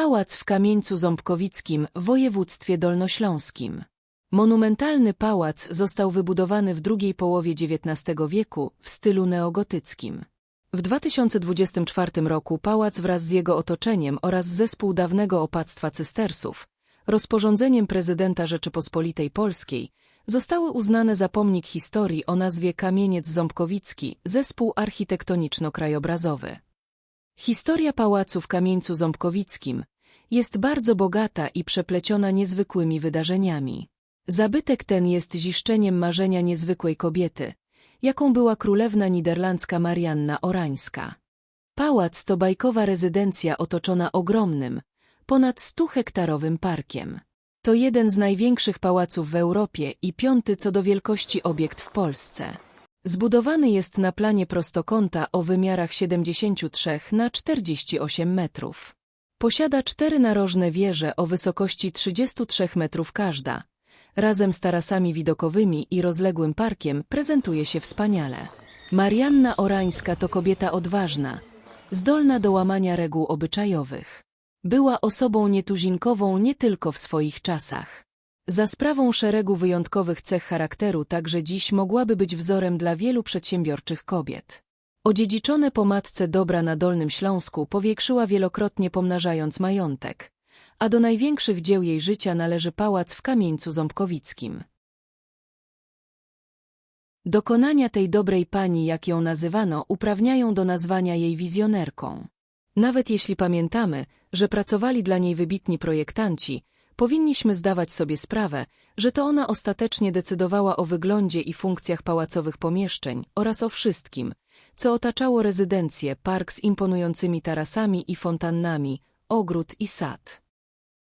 Pałac w Kamieńcu Ząbkowickim w województwie dolnośląskim. Monumentalny pałac został wybudowany w drugiej połowie XIX wieku w stylu neogotyckim. W 2024 roku pałac wraz z jego otoczeniem oraz zespół dawnego opactwa cystersów, rozporządzeniem prezydenta Rzeczypospolitej Polskiej, zostały uznane za pomnik historii o nazwie Kamieniec Ząbkowicki, zespół architektoniczno-krajobrazowy. Historia pałacu w Kamieńcu Ząbkowickim jest bardzo bogata i przepleciona niezwykłymi wydarzeniami. Zabytek ten jest ziszczeniem marzenia niezwykłej kobiety, jaką była królewna niderlandzka Marianna Orańska. Pałac to bajkowa rezydencja otoczona ogromnym, ponad 100-hektarowym parkiem. To jeden z największych pałaców w Europie i piąty co do wielkości obiekt w Polsce. Zbudowany jest na planie prostokąta o wymiarach 73 na 48 metrów. Posiada cztery narożne wieże o wysokości 33 metrów każda. Razem z tarasami widokowymi i rozległym parkiem prezentuje się wspaniale. Marianna Orańska to kobieta odważna, zdolna do łamania reguł obyczajowych. Była osobą nietuzinkową nie tylko w swoich czasach. Za sprawą szeregu wyjątkowych cech charakteru także dziś mogłaby być wzorem dla wielu przedsiębiorczych kobiet. Odziedziczone po matce dobra na Dolnym Śląsku powiększyła wielokrotnie pomnażając majątek, a do największych dzieł jej życia należy pałac w Kamieńcu Ząbkowickim. Dokonania tej dobrej pani, jak ją nazywano, uprawniają do nazwania jej wizjonerką. Nawet jeśli pamiętamy, że pracowali dla niej wybitni projektanci, powinniśmy zdawać sobie sprawę, że to ona ostatecznie decydowała o wyglądzie i funkcjach pałacowych pomieszczeń oraz o wszystkim, co otaczało rezydencję, park z imponującymi tarasami i fontannami, ogród i sad.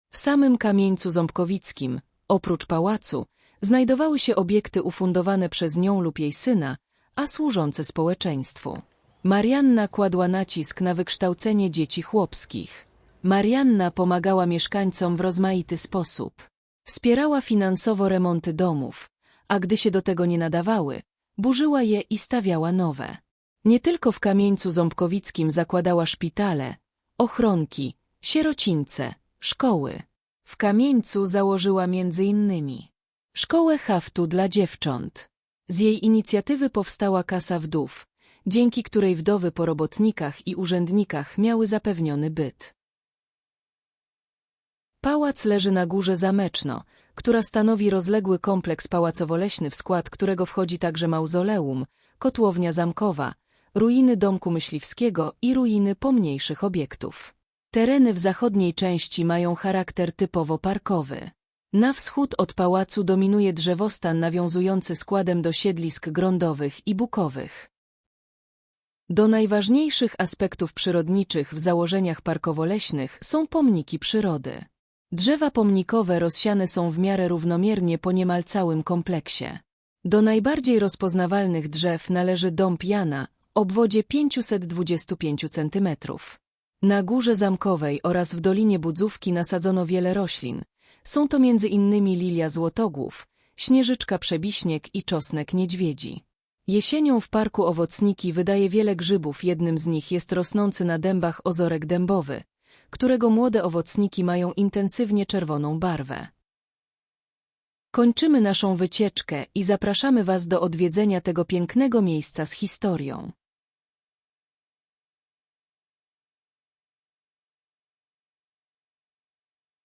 W samym kamieńcu ząbkowickim, oprócz pałacu, znajdowały się obiekty ufundowane przez nią lub jej syna, a służące społeczeństwu. Marianna kładła nacisk na wykształcenie dzieci chłopskich. Marianna pomagała mieszkańcom w rozmaity sposób. Wspierała finansowo remonty domów, a gdy się do tego nie nadawały, burzyła je i stawiała nowe. Nie tylko w Kamieńcu Ząbkowickim zakładała szpitale, ochronki, sierocińce, szkoły. W Kamieńcu założyła między innymi szkołę haftu dla dziewcząt. Z jej inicjatywy powstała Kasa Wdów, dzięki której wdowy po robotnikach i urzędnikach miały zapewniony byt. Pałac leży na górze Zameczno, która stanowi rozległy kompleks pałacowo-leśny, w skład którego wchodzi także mauzoleum, kotłownia zamkowa, ruiny domku myśliwskiego i ruiny pomniejszych obiektów. Tereny w zachodniej części mają charakter typowo parkowy. Na wschód od pałacu dominuje drzewostan nawiązujący składem do siedlisk grądowych i bukowych. Do najważniejszych aspektów przyrodniczych w założeniach parkowo-leśnych są pomniki przyrody. Drzewa pomnikowe rozsiane są w miarę równomiernie po niemal całym kompleksie. Do najbardziej rozpoznawalnych drzew należy dąb Jana, obwodzie 525 cm. Na Górze Zamkowej oraz w Dolinie Budzówki nasadzono wiele roślin. Są to innymi lilia złotogłów, śnieżyczka przebiśnieg i czosnek niedźwiedzi. Jesienią w parku owocniki wydaje wiele grzybów, jednym z nich jest rosnący na dębach ozorek dębowy, którego młode owocniki mają intensywnie czerwoną barwę. Kończymy naszą wycieczkę i zapraszamy Was do odwiedzenia tego pięknego miejsca z historią.